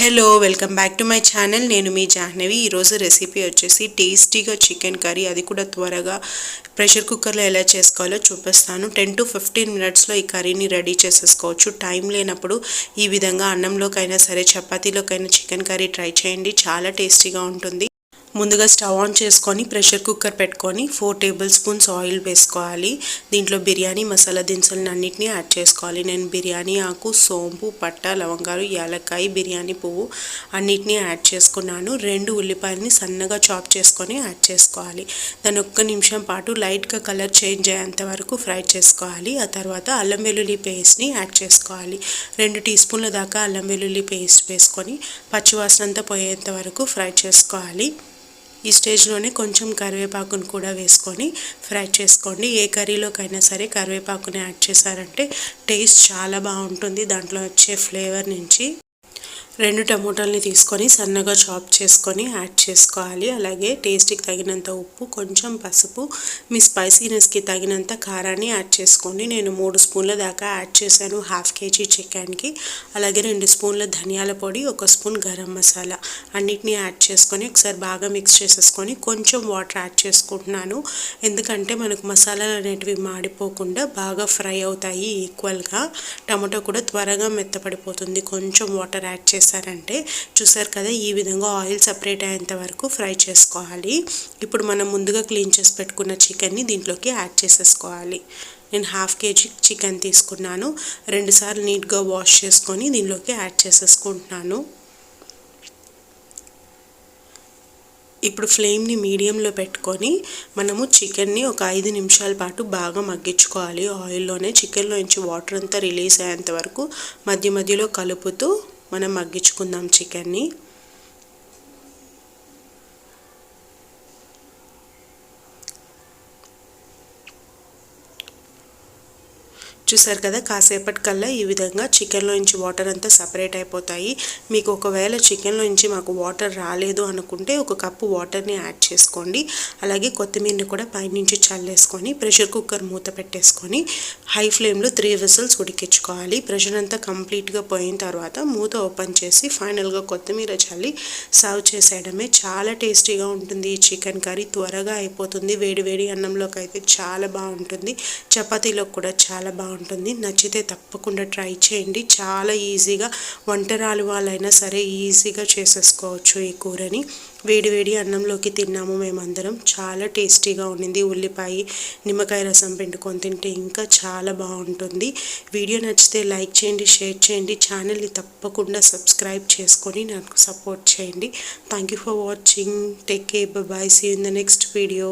Hello welcome back to my channel నేను మీ జాహ్నవి. ఈరోజు రెసిపీ వచ్చేసి టేస్టీగా చికెన్ కర్రీ అది కూడా త్వరగా ప్రెషర్ కుక్కర్లో ఎలా చేసుకోవాలో చూపిస్తాను. టెన్ టు ఫిఫ్టీన్ మినిట్స్లో ఈ కర్రీని రెడీ చేసేసుకోవచ్చు. టైం లేనప్పుడు ఈ విధంగా అన్నంలోకైనా సరే చపాతీలోకైనా చికెన్ కర్రీ ట్రై చేయండి. చాలా టేస్టీగా ఉంటుంది. ముందుగా స్టవ్ ఆన్ చేసుకొని ప్రెషర్ కుక్కర్ పెట్టుకొని ఫోర్ టేబుల్ స్పూన్స్ ఆయిల్ వేసుకోవాలి. దీంట్లో బిర్యానీ మసాలా దినుసులను అన్నింటినీ యాడ్ చేసుకోవాలి. నేను బిర్యానీ ఆకు సోంపు పట్ట లవంగాలు యాలక్కాయ బిర్యానీ పువ్వు అన్నిటినీ యాడ్ చేసుకున్నాను. రెండు ఉల్లిపాయలని సన్నగా చాప్ చేసుకొని యాడ్ చేసుకోవాలి. దాని ఒక్క నిమిషం పాటు లైట్గా కలర్ చేంజ్ అయ్యేంత వరకు ఫ్రై చేసుకోవాలి. ఆ తర్వాత అల్లం వెల్లుల్లి పేస్ట్ని యాడ్ చేసుకోవాలి. రెండు టీ స్పూన్ల దాకా అల్లం వెల్లుల్లి పేస్ట్ వేసుకొని పచ్చివాసనంతా పోయేంత వరకు ఫ్రై చేసుకోవాలి. ఈ స్టేజ్లోనే కొంచెం కరివేపాకును కూడా వేసుకొని ఫ్రై చేసుకోండి. ఏ కర్రీలోకైనా సరే కరివేపాకుని యాడ్ చేశారంటే టేస్ట్ చాలా బాగుంటుంది. దాంట్లో వచ్చే ఫ్లేవర్ నుంచి రెండు టమోటాలని తీసుకొని సన్నగా చాప్ చేసుకొని యాడ్ చేసుకోవాలి. అలాగే టేస్ట్కి తగినంత ఉప్పు కొంచెం పసుపు మీ స్పైసీనెస్కి తగినంత కారాన్ని యాడ్ చేసుకోండి. నేను మూడు స్పూన్ల దాకా యాడ్ చేశాను హాఫ్ కేజీ చికెన్కి. అలాగే రెండు స్పూన్ల ధనియాల పొడి ఒక స్పూన్ గరం మసాలా అన్నిటినీ యాడ్ చేసుకొని ఒకసారి బాగా మిక్స్ చేసేసుకొని కొంచెం వాటర్ యాడ్ చేసుకుంటున్నాను. ఎందుకంటే మనకు మసాలాలు అనేటివి మాడిపోకుండా బాగా ఫ్రై అవుతాయి ఈక్వల్గా. టమాటో కూడా త్వరగా మెత్తపడిపోతుంది. కొంచెం వాటర్ యాడ్ చేసి చేశారంటే చూసారు కదా ఈ విధంగా ఆయిల్ సపరేట్ అయ్యేంత వరకు ఫ్రై చేసుకోవాలి. ఇప్పుడు మనం ముందుగా క్లీన్ చేసి పెట్టుకున్న చికెన్ని దీంట్లోకి యాడ్ చేసేసుకోవాలి. నేను హాఫ్ కేజీ చికెన్ తీసుకున్నాను. రెండుసార్లు నీట్గా వాష్ చేసుకొని దీనిలోకి యాడ్ చేసేసుకుంటున్నాను. ఇప్పుడు ఫ్లేమ్ని మీడియంలో పెట్టుకొని మనము చికెన్ని ఒక ఐదు నిమిషాల పాటు బాగా మగ్గించుకోవాలి. ఆయిల్లోనే చికెన్లో నుంచి వాటర్ అంతా రిలీజ్ అయ్యేంత వరకు మధ్య మధ్యలో కలుపుతూ మనం మగ్గించుకుందాం చికెన్ని. చూసారు కదా కాసేపటికల్లా ఈ విధంగా చికెన్లో నుంచి వాటర్ అంతా సపరేట్ అయిపోతాయి. మీకు ఒకవేళ చికెన్లో నుంచి మాకు వాటర్ రాలేదు అనుకుంటే ఒక కప్పు వాటర్ని యాడ్ చేసుకోండి. అలాగే కొత్తిమీరని కూడా పైనుంచి చల్లేసుకొని ప్రెషర్ కుక్కర్ మూత పెట్టేసుకొని హై ఫ్లేమ్లో త్రీ విజిల్స్ ఉడికించుకోవాలి. ప్రెషర్ అంతా కంప్లీట్గా పోయిన తర్వాత మూత ఓపెన్ చేసి ఫైనల్గా కొత్తిమీర చల్లి సర్వ్ చేసేయడమే చాలా టేస్టీగా ఉంటుంది. ఈ చికెన్ కర్రీ త్వరగా అయిపోతుంది. వేడి వేడి అన్నంలోకి అయితే చాలా బాగుంటుంది. చపాతీలోకి కూడా చాలా బాగుంటుంది. ఉంటుంది నచ్చితే తప్పకుండా ట్రై చేయండి. చాలా ఈజీగా వంటరాలు వాళ్ళైనా సరే ఈజీగా చేసేసుకోవచ్చు ఈ కూరని. వేడివేడి అన్నంలోకి తిన్నాము మేమందరం. చాలా టేస్టీగా ఉండింది. ఉల్లిపాయ నిమ్మకాయ రసం పిండుకొని తింటే ఇంకా చాలా బాగుంటుంది. వీడియో నచ్చితే లైక్ చేయండి షేర్ చేయండి. ఛానల్ని తప్పకుండా సబ్స్క్రైబ్ చేసుకొని నాకు సపోర్ట్ చేయండి. Thank you for watching take care bye see in the next video